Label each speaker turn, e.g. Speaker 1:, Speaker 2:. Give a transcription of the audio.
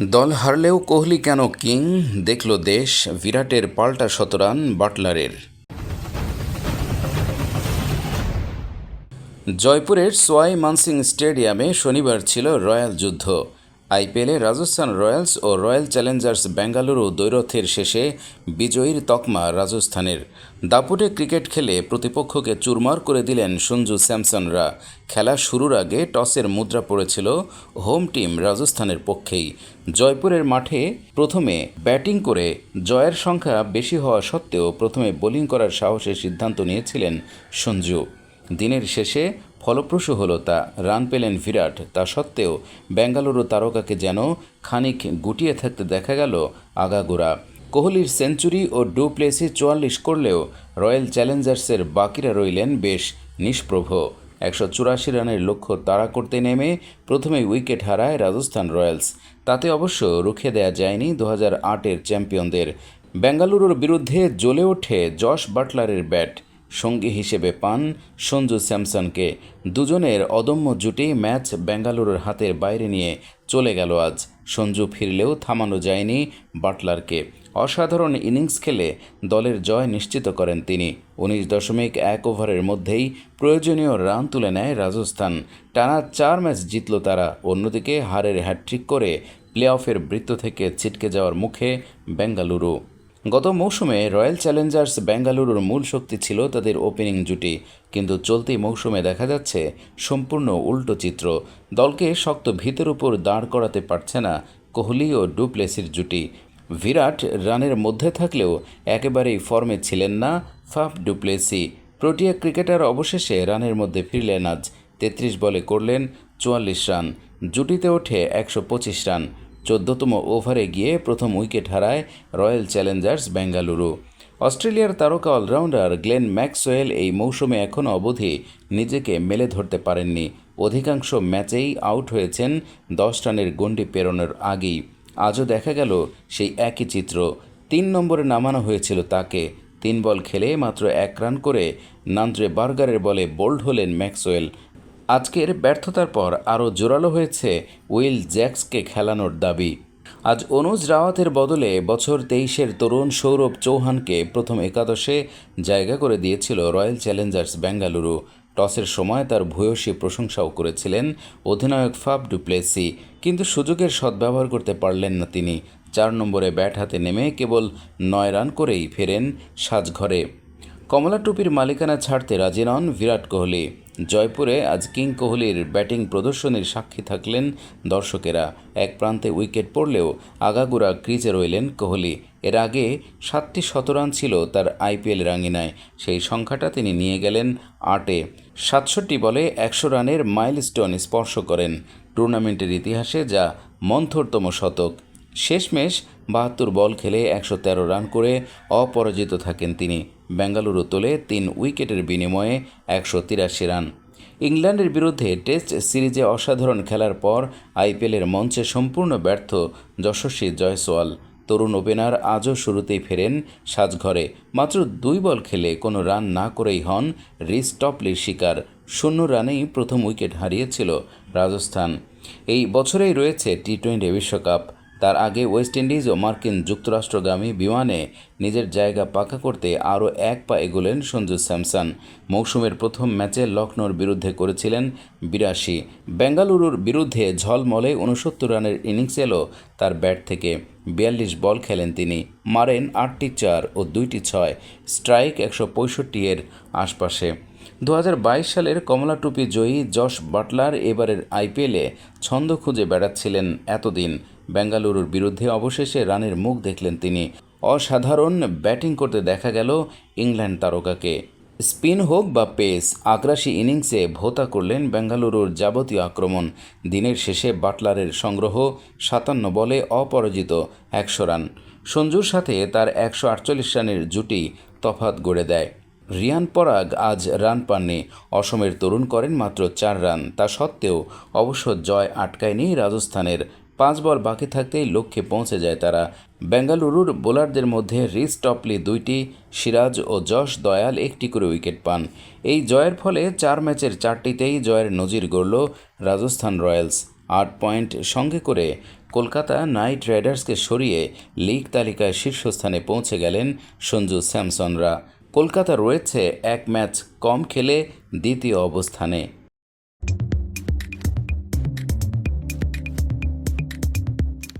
Speaker 1: দল হারলেও কোহলি কেন কিং? দেখল দেশ, বিরাটের পাল্টা শতরান বাটলারের। জয়পুরের সোয়াই মানসিং স্টেডিয়ামে শনিবার ছিল রয়্যাল যুদ্ধ। আইপিএলে রাজস্থান রয়্যালস ও রয়্যাল চ্যালেঞ্জার্স বেঙ্গালুরু দ্বৈরথের শেষে বিজয়ীর তকমা রাজস্থানের। দাপুটে ক্রিকেট খেলে প্রতিপক্ষকে চুরমার করে দিলেন সঞ্জু স্যামসনরা। খেলা শুরুর আগে টসের মুদ্রা পড়েছিল হোম টিম রাজস্থানের পক্ষেই। জয়পুরের মাঠে প্রথমে ব্যাটিং করে জয়ের সংখ্যা বেশি হওয়া সত্ত্বেও প্রথমে বোলিং করার সাহসের সিদ্ধান্ত নিয়েছিলেন সঞ্জু। দিনের শেষে ফলপ্রসূ হলো তা। রান পেলেন বিরাট, তা সত্ত্বেও বেঙ্গালুরু তারকাকে যেন খানিক গুটিয়ে থাকতে দেখা গেল আগাগোড়া। কোহলির সেঞ্চুরি ও ডু প্লেসে চুয়াল্লিশ করলেও রয়্যাল চ্যালেঞ্জার্সের বাকিরা রইলেন বেশ নিষ্প্রভ। একশো চুরাশি রানের লক্ষ্য তাড়া করতে নেমে প্রথমে উইকেট হারায় রাজস্থান রয়্যালস। তাতে অবশ্য রুখে দেয়া যায়নি দু হাজার আটের চ্যাম্পিয়নদের। বেঙ্গালুরুর বিরুদ্ধে জ্বলে ওঠে জশ বাটলারের ব্যাট। সঙ্গী হিসেবে পান সঞ্জু স্যামসনকে। দুজনের অদম্য জুটি ম্যাচ বেঙ্গালুরুর হাতের বাইরে নিয়ে চলে গেল আজ। সঞ্জু ফিরলেও থামানো যায়নি বাটলারকে। অসাধারণ ইনিংস খেলে দলের জয় নিশ্চিত করেন তিনি। উনিশ দশমিক এক ওভারের মধ্যেই প্রয়োজনীয় রান তুলে নেয় রাজস্থান। টানা চার ম্যাচ জিতল তারা। অন্যদিকে হারের হ্যাট্রিক করে প্লে অফের বৃত্ত থেকে ছিটকে যাওয়ার মুখে বেঙ্গালুরু। গত মৌসুমে রয়্যাল চ্যালেঞ্জার্স বেঙ্গালুরুর মূল শক্তি ছিল তাদের ওপেনিং জুটি, কিন্তু চলতি মৌসুমে দেখা যাচ্ছে সম্পূর্ণ উল্টো চিত্র। দলকে শক্ত ভিতের উপর দাঁড় করাতে পারছে না কোহলি ও ডুপ্লেসির জুটি। বিরাট রানের মধ্যে থাকলেও একেবারেই ফর্মে ছিলেন না ফাফ ডুপ্লেসি। প্রোটিয়া ক্রিকেটার অবশেষে রানের মধ্যে ফিরলেন আজ, তেত্রিশ বলে করলেন চুয়াল্লিশ রান। জুটিতে ওঠে একশো পঁচিশ রান। চোদ্দতম ওভারে গিয়ে প্রথম উইকেট হারায় রয়্যাল চ্যালেঞ্জার্স বেঙ্গালুরু। অস্ট্রেলিয়ার তারকা অলরাউন্ডার গ্লেন ম্যাক্সওয়েল এই মৌসুমে এখনও অবধি নিজেকে মেলে ধরতে পারেননি। অধিকাংশ ম্যাচেই আউট হয়েছেন দশ রানের গণ্ডি পেরোনোর আগেই। আজও দেখা গেল সেই একই চিত্র। তিন নম্বরে নামানো হয়েছিল তাকে। তিন বল খেলে মাত্র এক রান করে নান্দ্রে বার্গারের বলে বোল্ড হলেন ম্যাক্সওয়েল। আজকের ব্যর্থতার পর আরও জোরালো হয়েছে উইল জ্যাক্সকে খেলানোর দাবি। আজ অনুজ রাওয়াতের বদলে বছর তেইশের তরুণ সৌরভ চৌহানকে প্রথম একাদশে জায়গা করে দিয়েছিল রয়্যাল চ্যালেঞ্জার্স বেঙ্গালুরু। টসের সময় তার ভূয়সী প্রশংসাও করেছিলেন অধিনায়ক ফাব ডুপ্লেসি। কিন্তু সুযোগের সদ্ব্যবহার করতে পারলেন না তিনি। চার নম্বরে ব্যাট হাতে নেমে কেবল নয় রান করেই ফেরেন সাজঘরে। কমলা টুপির মালিকানা ছাড়তে রাজি নন বিরাট কোহলি। জয়পুরে আজ কিং কোহলির ব্যাটিং প্রদর্শনীর সাক্ষী থাকলেন দর্শকেরা। এক প্রান্তে উইকেট পড়লেও আগাগোড়া ক্রিজে রইলেন কোহলি। এর আগে সাতটি শতরান ছিল তার আইপিএল রাঙিনায়। সেই সংখ্যাটা তিনি নিয়ে গেলেন আটে। সাতষট্টি বলে একশো রানের মাইলস্টোন স্পর্শ করেন। টুর্নামেন্টের ইতিহাসে যা মন্থরতম শতক। শেষমেশ বাহাত্তর বল খেলে একশো তেরো রান করে অপরাজিত থাকেন তিনি। বেঙ্গালুরু তোলে তিন উইকেটের বিনিময়ে একশো তিরাশি রান। ইংল্যান্ডের বিরুদ্ধে টেস্ট সিরিজে অসাধারণ খেলার পর আইপিএলের মঞ্চে সম্পূর্ণ ব্যর্থ যশস্বী জয়সওয়াল। তরুণ ওপেনার আজও শুরুতেই ফেরেন সাজঘরে। মাত্র দুই বল খেলে কোনো রান না করেই হন রিস টপলির শিকার। শূন্য রানেই প্রথম উইকেট হারিয়েছিল রাজস্থান। এই বছরেই রয়েছে টি টোয়েন্টি বিশ্বকাপ। তার আগে ওয়েস্ট ইন্ডিজ ও মার্কিন যুক্তরাষ্ট্রগামী বিমানে নিজের জায়গা পাকা করতে আরও এক পা এগোলেন সঞ্জু স্যামসন। মৌসুমের প্রথম ম্যাচে লখনৌর বিরুদ্ধে করেছিলেন বিরাশি। বেঙ্গালুরুর বিরুদ্ধে ঝলমলে উনসত্তর রানের ইনিংস এলো তার ব্যাট থেকে। বিয়াল্লিশ বল খেলেন তিনি। মারেন আটটি চার ও দুইটি ছয়। স্ট্রাইক একশো পঁয়ষট্টি এর আশপাশে। দু হাজার বাইশ সালের কমলা টুপি জয়ী জশ বাটলার এবারের আইপিএলে ছন্দ খুঁজে বেড়াচ্ছিলেন এতদিন। বেঙ্গালুরুর বিরুদ্ধে অবশেষে রানের মুখ দেখলেন তিনি। অসাধারণ ব্যাটিং করতে দেখা গেল ইংল্যান্ড তারকাকে। স্পিন হোক বা পেস, আগ্রাসী ইনিংসে ভোতা করলেন বেঙ্গালুরুর যাবতীয় আক্রমণ। দিনের শেষে বাটলারের সংগ্রহ, সাতান্ন বলে অপরাজিত একশো রান। সঞ্জুর সাথে তার একশো আটচল্লিশ রানের জুটি তফাত গড়ে দেয়। রিয়ান পরাগ আজ রান পাননি। অসমের তরুণ করেন মাত্র চার রান। তা সত্ত্বেও অবশ্য জয় আটকায়নি রাজস্থানের পাঁচ বল বাকি থাকতেই লক্ষ্যে পৌঁছে যায় তারা। বেঙ্গালুরুর বোলারদের মধ্যে রিস টপলি দুইটি, সিরাজ ও যশ দয়াল একটি করে উইকেট পান। এই জয়ের ফলে চার ম্যাচের চারটিতেই জয়ের নজির গড়ল রাজস্থান রয়্যালস। আট পয়েন্ট সঙ্গে করে কলকাতা নাইট রাইডার্সকে সরিয়ে লিগ তালিকায় শীর্ষস্থানে পৌঁছে গেলেন সঞ্জু স্যামসনরা। কলকাতা রয়েছে এক ম্যাচ কম খেলে দ্বিতীয় অবস্থানে।